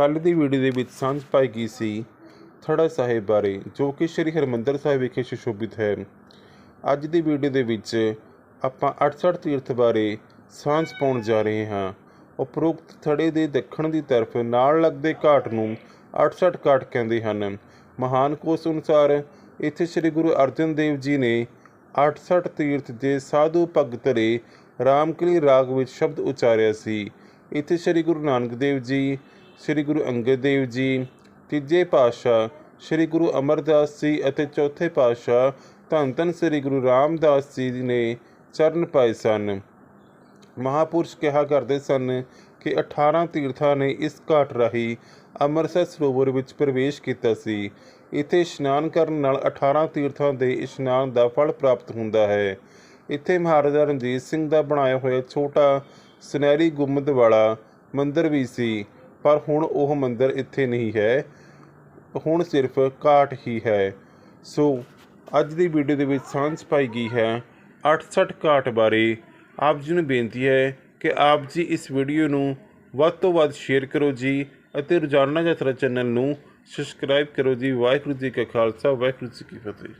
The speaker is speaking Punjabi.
ਕੱਲ ਦੀ ਵੀਡੀਓ ਦੇ ਵਿੱਚ ਸਾਂਝ ਪਾਈ ਗਈ ਸੀ ਥੜਾ ਸਾਹਿਬ ਬਾਰੇ, ਜੋ ਕਿ ਸ੍ਰੀ ਹਰਿਮੰਦਰ ਸਾਹਿਬ ਵਿਖੇ ਸੁਸ਼ੋਭਿਤ ਹੈ। ਅੱਜ ਦੀ ਵੀਡੀਓ ਦੇ ਵਿੱਚ ਆਪਾਂ 68 ਤੀਰਥ ਬਾਰੇ ਸਾਂਝ ਪਾਉਣ ਜਾ ਰਹੇ ਹਾਂ। ਉਪਰੋਕਤ ਥੜੇ ਦੇ ਦੱਖਣ ਦੀ ਤਰਫ ਨਾਲ ਲੱਗਦੇ ਘਾਟ ਨੂੰ 68 ਘਾਟ ਕਹਿੰਦੇ ਹਨ। ਮਹਾਨ ਕੋਸ਼ ਅਨੁਸਾਰ ਇੱਥੇ ਸ੍ਰੀ ਗੁਰੂ ਅਰਜਨ ਦੇਵ ਜੀ ਨੇ 68 ਤੀਰਥ ਦੇ ਸਾਧੂ ਭਗਤ ਰੇ ਰਾਮਕਲੀ ਰਾਗ ਵਿੱਚ ਸ਼ਬਦ ਉਚਾਰਿਆ ਸੀ। ਇੱਥੇ ਸ੍ਰੀ ਗੁਰੂ ਨਾਨਕ ਦੇਵ ਜੀ ਸ੍ਰੀ ਗੁਰੂ ਅੰਗਦ ਦੇਵ ਜੀ, ਤੀਜੇ ਪਾਤਸ਼ਾਹ ਸ੍ਰੀ ਗੁਰੂ ਅਮਰਦਾਸ ਜੀ ਅਤੇ ਚੌਥੇ ਪਾਤਸ਼ਾਹ ਧੰਨ ਧੰਨ ਸ੍ਰੀ ਗੁਰੂ ਰਾਮਦਾਸ ਜੀ ਨੇ ਚਰਨ ਪਾਏ ਸਨ। ਮਹਾਪੁਰਸ਼ ਕਿਹਾ ਕਰਦੇ ਸਨ ਕਿ 18 ਤੀਰਥਾਂ ਨੇ ਇਸ ਘਾਟ ਰਾਹੀਂ ਅੰਮ੍ਰਿਤਸਰ ਸਰੋਵਰ ਵਿੱਚ ਪ੍ਰਵੇਸ਼ ਕੀਤਾ ਸੀ। ਇੱਥੇ ਇਸ਼ਨਾਨ ਕਰਨ ਨਾਲ 18 ਤੀਰਥਾਂ ਦੇ ਇਸ਼ਨਾਨ ਦਾ ਫਲ ਪ੍ਰਾਪਤ ਹੁੰਦਾ ਹੈ। ਇੱਥੇ ਮਹਾਰਾਜਾ ਰਣਜੀਤ ਸਿੰਘ ਦਾ ਬਣਾਇਆ ਹੋਇਆ ਛੋਟਾ ਸੁਨਹਿਰੀ ਗੁੰਮਦ ਵਾਲਾ ਮੰਦਿਰ ਵੀ ਸੀ। ਪਰ ਹੁਣ ਉਹ ਮੰਦਰ ਇੱਥੇ ਨਹੀਂ ਹੈ। ਹੁਣ ਸਿਰਫ ਘਾਟ ਹੀ ਹੈ। ਸੋ, ਅੱਜ ਦੀ ਵੀਡੀਓ ਦੇ ਵਿੱਚ ਸਾਂਝ ਪਾਈ ਗਈ ਹੈ 68 ਘਾਟ ਬਾਰੇ। ਆਪ ਜੀ ਨੂੰ ਬੇਨਤੀ ਹੈ ਕਿ ਆਪ ਜੀ ਇਸ ਵੀਡੀਓ ਨੂੰ ਵੱਧ ਤੋਂ ਵੱਧ ਸ਼ੇਅਰ ਕਰੋ ਜੀ ਅਤੇ ਰੋਜ਼ਾਨਾ ਯਾਤਰਾ ਚੈਨਲ ਨੂੰ ਸਬਸਕ੍ਰਾਈਬ ਕਰੋ ਜੀ। ਵਾਹਿਗੁਰੂ ਜੀ ਕਾ ਖਾਲਸਾ, ਵਾਹਿਗੁਰੂ ਜੀ ਕੀ ਫਤਿਹ।